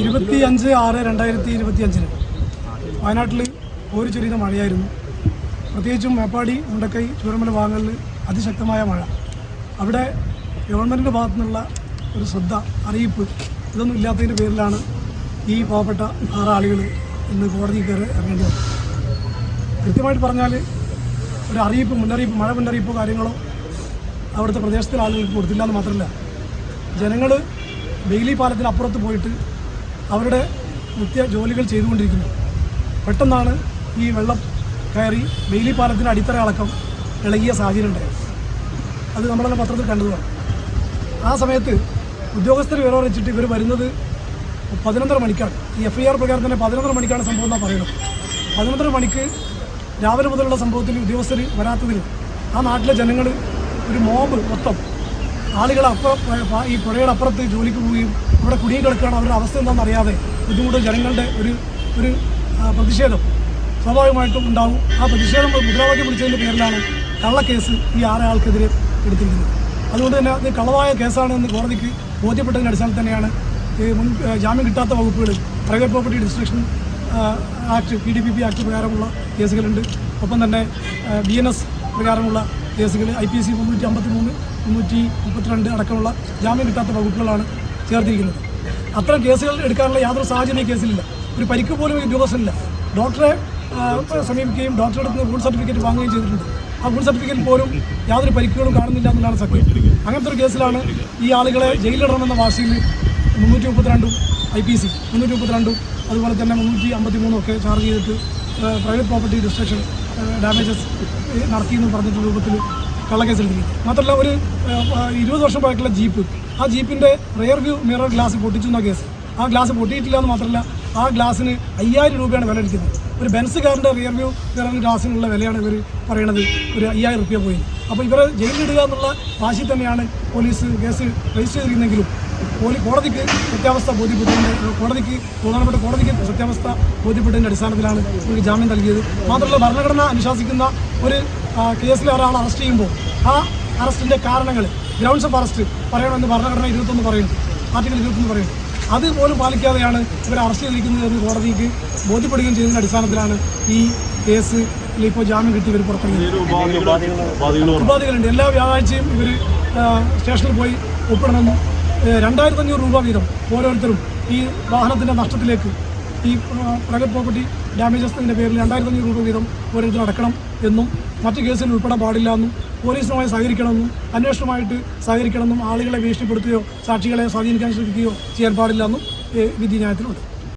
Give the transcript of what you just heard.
ഇരുപത്തി അഞ്ച് ആറ് രണ്ടായിരത്തി ഇരുപത്തി അഞ്ചിന് വയനാട്ടിൽ ഒരു ചെറിയ മഴയായിരുന്നു. പ്രത്യേകിച്ചും മേപ്പാടി മുണ്ടക്കൈ ചൂരമല ഭാഗങ്ങളിൽ അതിശക്തമായ മഴ. അവിടെ ഗവൺമെന്റിന്റെ ഭാഗത്തു നിന്നുള്ള ഒരു ശ്രദ്ധ അറിയിപ്പ് ഇതൊന്നും ഇല്ലാത്തതിന്റെ പേരിലാണ് ഈ പാവപ്പെട്ട ആറ് ആളുകൾ ഇന്ന് കോടതി കയറി ഇറങ്ങേണ്ടി വന്നത്. കൃത്യമായിട്ട് പറഞ്ഞാൽ ഒരു അറിയിപ്പ് മുന്നറിയിപ്പ് മഴ മുന്നറിയിപ്പോ കാര്യങ്ങളോ അവിടുത്തെ പ്രദേശത്തിലെ ആളുകൾക്ക് കൊടുത്തില്ല എന്ന് മാത്രമല്ല ജനങ്ങൾ ബെയിലി പാലത്തിന് അപ്പുറത്ത് പോയിട്ട് അവരുടെ നിത്യ ജോലികൾ ചെയ്തുകൊണ്ടിരിക്കുന്നു. പെട്ടെന്നാണ് ഈ വെള്ളം കയറി ബെയിലി പാലത്തിന് അടിത്തറ അടക്കം ഇളകിയ സാഹചര്യം ഉണ്ടായത്. അത് നമ്മളെല്ലാം പത്രത്തിൽ കണ്ടതാണ്. ആ സമയത്ത് ഉദ്യോഗസ്ഥർ വിവരം അറിയിച്ചിട്ട് ഇവർ വരുന്നത് പതിനൊന്നര മണിക്കാണ്. ഈ എഫ് ഐ ആർ പ്രകാരം തന്നെ പതിനൊന്നര മണിക്കാണ് സംഭവം എന്നാണ് പറയുന്നത്. പതിനൊന്നര മണിക്ക് രാവിലെ മുതലുള്ള സംഭവത്തിൽ ഉദ്യോഗസ്ഥർ വരാത്തതിൽ ആ നാട്ടിലെ ജനങ്ങൾ ഒരു മോബ് മൊത്തം ആളുകൾ അപ്പുറം ഈ പുഴയുടെ അപ്പുറത്ത് ജോലിക്ക് പോവുകയും അവിടെ കുടുങ്ങി കിടക്കുകയാണ് അവരുടെ അവസ്ഥ എന്താണെന്ന് അറിയാതെ ബുദ്ധിമുട്ട് ജനങ്ങളുടെ ഒരു ഒരു പ്രതിഷേധം സ്വാഭാവികമായിട്ടും ഉണ്ടാവും. ആ പ്രതിഷേധം മുദ്രാവാക്യം വിളിച്ചതിന്റെ പേരിലാണ് കള്ളക്കേസ് ഈ ആറ് ആൾക്കെതിരെ എടുത്തിരിക്കുന്നത്. അതുകൊണ്ട് തന്നെ അത് കളവായ കേസാണ് എന്ന് കോടതിക്ക് ബോധ്യപ്പെട്ടതിന്റെ അടിസ്ഥാനത്തിൽ തന്നെയാണ് ഈ മുൻ ജാമ്യം കിട്ടാത്ത വകുപ്പുകൾ private property destruction act P D P P act പ്രകാരമുള്ള കേസുകളുണ്ട്. ഒപ്പം തന്നെ ബി എൻ എസ് പ്രകാരമുള്ള കേസുകൾ ഐ പി സി മുന്നൂറ്റി അമ്പത്തി മൂന്ന് മുന്നൂറ്റി മുപ്പത്തിരണ്ട് അടക്കമുള്ള ജാമ്യം കിട്ടാത്ത വകുപ്പുകളാണ് ചേർത്തിരിക്കുന്നത്. അത്തരം കേസുകൾ എടുക്കാനുള്ള യാതൊരു സാഹചര്യം കേസിലില്ല. ഒരു പരിക്ക് പോലും ഈ ഉദ്യോഗസ്ഥനില്ല. ഡോക്ടറെ സമീപിക്കുകയും ഡോക്ടറുടെ അടുത്ത് വൂൺ സർട്ടിഫിക്കറ്റ് വാങ്ങുകയും ചെയ്തിട്ടുണ്ട്. ആ ഗുഡ് സർട്ടിഫിക്കറ്റ് പോലും യാതൊരു പരിക്കുകളും കാണുന്നില്ല എന്നുള്ളതാണ് സത്യം. അങ്ങനത്തെ ഒരു കേസിലാണ് ഈ ആളുകളെ ജയിലിലിടണമെന്ന വാശിയിൽ മുന്നൂറ്റി മുപ്പത്തിരണ്ടും ഐ പി സി മുന്നൂറ്റി മുപ്പത്തിരണ്ടും അതുപോലെ തന്നെ മുന്നൂറ്റി അമ്പത്തി മൂന്നും ഒക്കെ ചാർജ് ചെയ്തിട്ട് പ്രൈവറ്റ് പ്രോപ്പർട്ടി ഡിസ്ട്രക്ഷൻ ഡാമേജസ് നടത്തിയെന്ന് പറഞ്ഞിട്ടുള്ള രൂപത്തിൽ കള്ളക്കേസെടുത്തിരിക്കും മാത്രമല്ല ഒരു ഇരുപത് വർഷം പഴക്കമുള്ള ജീപ്പ് ആ ജീപ്പിന്റെ റിയർ വ്യൂ മിറർ ഗ്ലാസ് പൊട്ടിച്ചു എന്ന കേസ്. ആ ഗ്ലാസ് പൊട്ടിയിട്ടില്ല എന്ന് മാത്രമല്ല ആ ഗ്ലാസ്സിന് അയ്യായിരം രൂപയാണ് വില അടിക്കുന്നത് ഒരു ബെൻസ് കാറിന്റെ റിയർ വ്യൂ മിറർ ഗ്ലാസ്സിനുള്ള വിലയാണ് ഇവർ പറയണത്. ഒരു അയ്യായിരം റുപ്യ പോയി. അപ്പോൾ ഇവരെ ജയിലിലിടുക എന്നുള്ള വാശി തന്നെയാണ് പോലീസ് കേസ് രജിസ്റ്റർ ചെയ്തിരുന്നെങ്കിലും. പോലീസ് കോടതിക്ക് സത്യാവസ്ഥ ബോധ്യപ്പെട്ടതിന്റെ കോടതിക്ക് പ്രധാനപ്പെട്ട കോടതിക്ക് സത്യാവസ്ഥ ബോധ്യപ്പെട്ടതിന്റെ അടിസ്ഥാനത്തിലാണ് ഇവർക്ക് ജാമ്യം നൽകിയത്. മാത്രമല്ല ഭരണഘടന അനുശാസിക്കുന്ന ഒരു കേസിൽ ഒരാൾ അറസ്റ്റ് ചെയ്യുമ്പോൾ ആ അറസ്റ്റിന്റെ കാരണങ്ങൾ ഗ്രൗണ്ട്സ് ഓഫ് അറസ്റ്റ് പറയണമെന്ന് ഭരണഘടന ഇരുപത്തൊന്ന് പറയുന്നു ആർട്ടിക്കൽ ഇരുപത്തൊന്ന് പറയുന്നു അതുപോലും പാലിക്കാതെയാണ് ഇവരെ അറസ്റ്റ് ചെയ്തിരിക്കുന്നത് എന്ന് കോടതിക്ക് ബോധ്യപ്പെടുകയും ചെയ്തതിന്റെ അടിസ്ഥാനത്തിലാണ് ഈ കേസ് ഇപ്പോൾ ജാമ്യം കിട്ടി ഇവർ പുറത്തിറങ്ങിയത് ഉപാധികളുണ്ട്. എല്ലാ വ്യാഴാഴ്ചയും ഇവർ സ്റ്റേഷനിൽ പോയി ഒപ്പിടണമെന്നും രണ്ടായിരത്തി അഞ്ഞൂറ് രൂപ വീതം ഓരോരുത്തരും ഈ വാഹനത്തിന്റെ നഷ്ടത്തിലേക്ക് ഈ പ്രൈവറ്റ് പ്രോപ്പർട്ടി ഡാമേജസിന്റെ പേരിൽ രണ്ടായിരത്തി അഞ്ഞൂറ് രൂപ വീതം ഓരോരുത്തർ അടക്കണം എന്നും മറ്റ് കേസിൽ ഉൾപ്പെടാൻ പാടില്ല എന്നും പോലീസുമായി സഹകരിക്കണമെന്നും അന്വേഷണമായിട്ട് സഹകരിക്കണമെന്നും ആളുകളെ ഭീഷണിപ്പെടുത്തുകയോ സാക്ഷികളെ സ്വാധീനിക്കാൻ ശ്രമിക്കുകയോ ചെയ്യാൻ പാടില്ല എന്നും വിധി ന്യായത്തിലുണ്ട്.